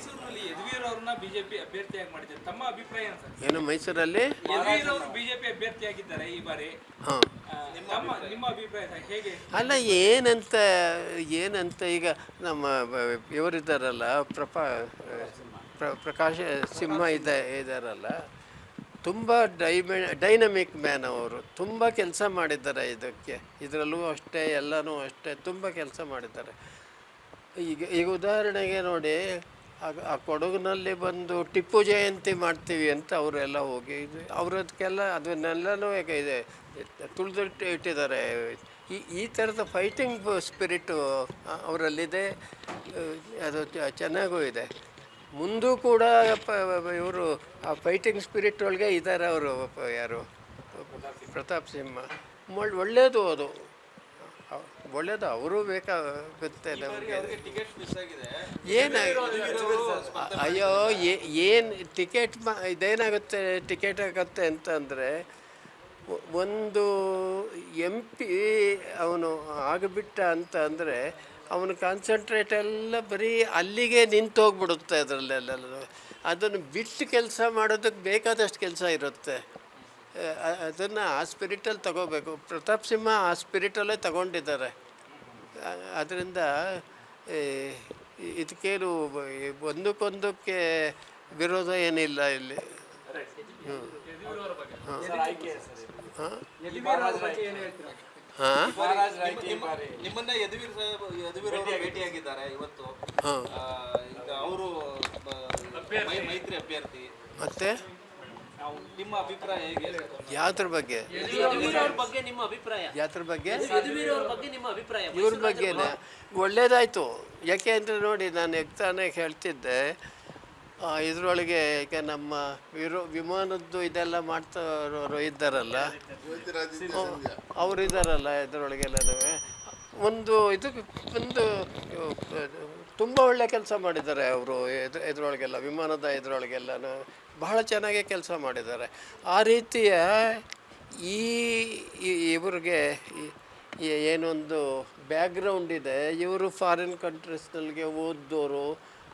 ಮೈಸೂರಿನಲ್ಲಿ ಯದುವೀರ್ ಅವರನ್ನ ಬಿಜೆಪಿ ಅಭ್ಯರ್ಥಿಯಾಗಿ ಮಾಡಿದ್ದಾರೆ. ತಮ್ಮ ಅಭಿಪ್ರಾಯ ಏನು ಸರ್? ಏನು ಮೈಸೂರಲ್ಲಿ? ಯದುವೀರ್ ಅವರು ಬಿಜೆಪಿ ಅಭ್ಯರ್ಥಿಯಾಗಿದ್ದಾರೆ ಈ ಬಾರಿ. ಹಾಂ. ತಮ್ಮ ನಿಮ್ಮ ಅಭಿಪ್ರಾಯ ಸರ್ ಹೇಗೆ? ಅಲ್ಲ ಏನಂತ ಏನಂತ ಈಗ ನಮ್ಮ ಇವರಿದ್ದಾರಲ್ಲ ಪ್ರಪಾ ಪ್ರ- ಪ್ರಕಾಶ ಸಿಂಹ ಇದ್ದ ಇದ್ದಾರಲ್ಲ ತುಂಬ ಡೈಮೆ ಡೈನಮಿಕ್ ಮ್ಯಾನ್ ಅವರು. ತುಂಬ ಕೆಲಸ ಮಾಡಿದ್ದಾರೆ ಇದಕ್ಕೆ. ಇದರಲ್ಲೂ ಅಷ್ಟೇ ಎಲ್ಲನೂ ಅಷ್ಟೇ ತುಂಬ ಕೆಲಸ ಮಾಡಿದ್ದಾರೆ. ಈಗ ಈಗ ಉದಾಹರಣೆಗೆ ನೋಡಿ ಆ ಕೊಡಗಿನಲ್ಲಿ ಬಂದು ಟಿಪ್ಪು ಜಯಂತಿ ಮಾಡ್ತೀವಿ ಅಂತ ಅವರೆಲ್ಲ ಹೋಗಿ ಇದು ಅವರದಕ್ಕೆಲ್ಲ ಅದನ್ನೆಲ್ಲನೂ ಇದೆ. ತುಳಿದಿಟ್ಟು ಇಟ್ಟಿದ್ದಾರೆ. ಈ ಈ ಥರದ ಫೈಟಿಂಗ್ ಸ್ಪಿರಿಟು ಅವರಲ್ಲಿದೆ. ಅದು ಚೆನ್ನಾಗೂ ಇದೆ. ಮುಂದೂ ಕೂಡ ಇವರು ಆ ಫೈಟಿಂಗ್ ಸ್ಪಿರಿಟ್ ಒಳಗೆ ಇದ್ದಾರೆ ಅವರು ಯಾರು? ಪ್ರತಾಪ್ ಸಿಂಹ. ಒಳ್- ಒಳ್ಳೆಯದು ಅದು. ಒಳ್ಳೇದು ಅವರು ಬೇಕಾಗುತ್ತೆ ಏನ ಅಯ್ಯೋ ಏನು ಟಿಕೆಟ್ ಮ ಇದೇನಾಗುತ್ತೆ ಟಿಕೆಟ್ ಆಗುತ್ತೆ ಅಂತಂದರೆ ಒಂದು ಎಂ ಪಿ ಅವನು ಆಗಿಬಿಟ್ಟ ಅಂತ ಅಂದರೆ ಅವನ ಕಾನ್ಸಂಟ್ರೇಟ್ ಎಲ್ಲ ಬರೀ ಅಲ್ಲಿಗೆ ನಿಂತು ಹೋಗ್ಬಿಡುತ್ತೆ ಅದರಲ್ಲೆಲ್ಲ ಅದನ್ನು ಬಿಟ್ಟು ಕೆಲಸ ಮಾಡೋದಕ್ಕೆ ಬೇಕಾದಷ್ಟು ಕೆಲಸ ಇರುತ್ತೆ. ಅದನ್ನು ಆ ಸ್ಪಿರಿಟಲ್ಲಿ ತಗೋಬೇಕು. ಪ್ರತಾಪ್ ಸಿಂಹ ಆ ಸ್ಪಿರಿಟಲ್ಲೇ ತಗೊಂಡಿದ್ದಾರೆ. ಅದರಿಂದ ಇದಕ್ಕೇನು ಒಂದಕ್ಕೊಂದಕ್ಕೆ ವಿರೋಧ ಏನಿಲ್ಲ ಇಲ್ಲಿ. ಹಾಂ? ನಿಮ್ಮನ್ನ ಯದುವೀರ್ ಸಾಹೇಬ್ ಯದುವೀರ್ ಅವರು ಭೇಟಿಯಾಗಿದ್ದಾರೆ ಇವತ್ತು. ಹಾಂ. ಈಗ ಅವರು ಮೈತ್ರಿ ಅಭ್ಯರ್ಥಿ. ಮತ್ತೆ? ನಿಮ್ಮ ಅಭಿಪ್ರಾಯ ಹೇಗೆ ಯಾವ್ದ್ರ ಬಗ್ಗೆ? ಯದುವೀರ್ ಬಗ್ಗೆ ನಿಮ್ಮ ಅಭಿಪ್ರಾಯ. ಯಾತ್ರ ಬಗ್ಗೆ? ಯದುವೀರ್ ಬಗ್ಗೆ ನಿಮ್ಮ ಅಭಿಪ್ರಾಯ. ಇವ್ರ ಬಗ್ಗೆನೇ ಒಳ್ಳೇದಾಯಿತು. ಯಾಕೆ ಅಂದರೆ ನೋಡಿ ನಾನು ಎಕ್ತಾನೆ ಹೇಳ್ತಿದ್ದೆ. ಇದರೊಳಗೆ ಈಗ ನಮ್ಮ ವಿರೋ ವಿಮಾನದ್ದು ಇದೆಲ್ಲ ಮಾಡ್ತಾರೋರು ಇದ್ದಾರಲ್ಲ. ಅವರು ಇದ್ದಾರಲ್ಲ ಇದರೊಳಗೆಲ್ಲನೂ ಒಂದು ಇದು ಒಂದು ತುಂಬ ಒಳ್ಳೆ ಕೆಲಸ ಮಾಡಿದ್ದಾರೆ ಅವರು. ಇದರೊಳಗೆಲ್ಲ ವಿಮಾನದ ಎದುರೊಳಗೆಲ್ಲ ಬಹಳ ಚೆನ್ನಾಗೇ ಕೆಲಸ ಮಾಡಿದ್ದಾರೆ. ಆ ರೀತಿಯ ಈ ಇವ್ರಿಗೆ ಏನೊಂದು ಬ್ಯಾಕ್ಗ್ರೌಂಡ್ ಇದೆ. ಇವರು ಫಾರಿನ್ ಕಂಟ್ರೀಸ್ನಲ್ಲಿಗೆ ಓದ್ದೋರು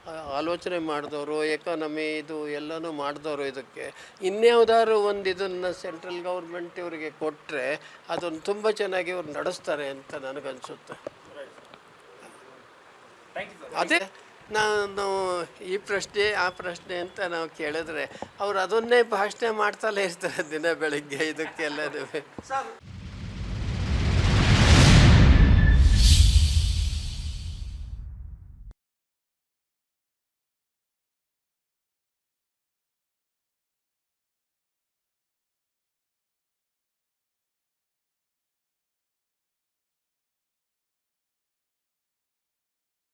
ಆ, ಆಲೋಚನೆ ಮಾಡಿದವರು ಎಕಾನಮಿ ಇದು ಎಲ್ಲನೂ ಮಾಡಿದವರು ಇದಕ್ಕೆ. ಇನ್ಯಾವುದಾದ್ರು ಒಂದು ಇದನ್ನು ಸೆಂಟ್ರಲ್ ಗೌರ್ಮೆಂಟ್ ಇವರಿಗೆ ಕೊಟ್ಟರೆ ಅದನ್ನು ತುಂಬ ಚೆನ್ನಾಗಿ ಇವ್ರು ನಡೆಸ್ತಾರೆ ಅಂತ ನನಗನ್ಸುತ್ತೆ. ಅದೇ ನಾನು ಈ ಪ್ರಶ್ನೆ ಆ ಪ್ರಶ್ನೆ ಅಂತ ನಾವು ಕೇಳಿದ್ರೆ ಅವ್ರು ಅದನ್ನೇ ಭಾಷಣ ಮಾಡ್ತಲೇ ಇರ್ತಾರೆ ದಿನ ಬೆಳಿಗ್ಗೆ ಇದಕ್ಕೆಲ್ಲನೂ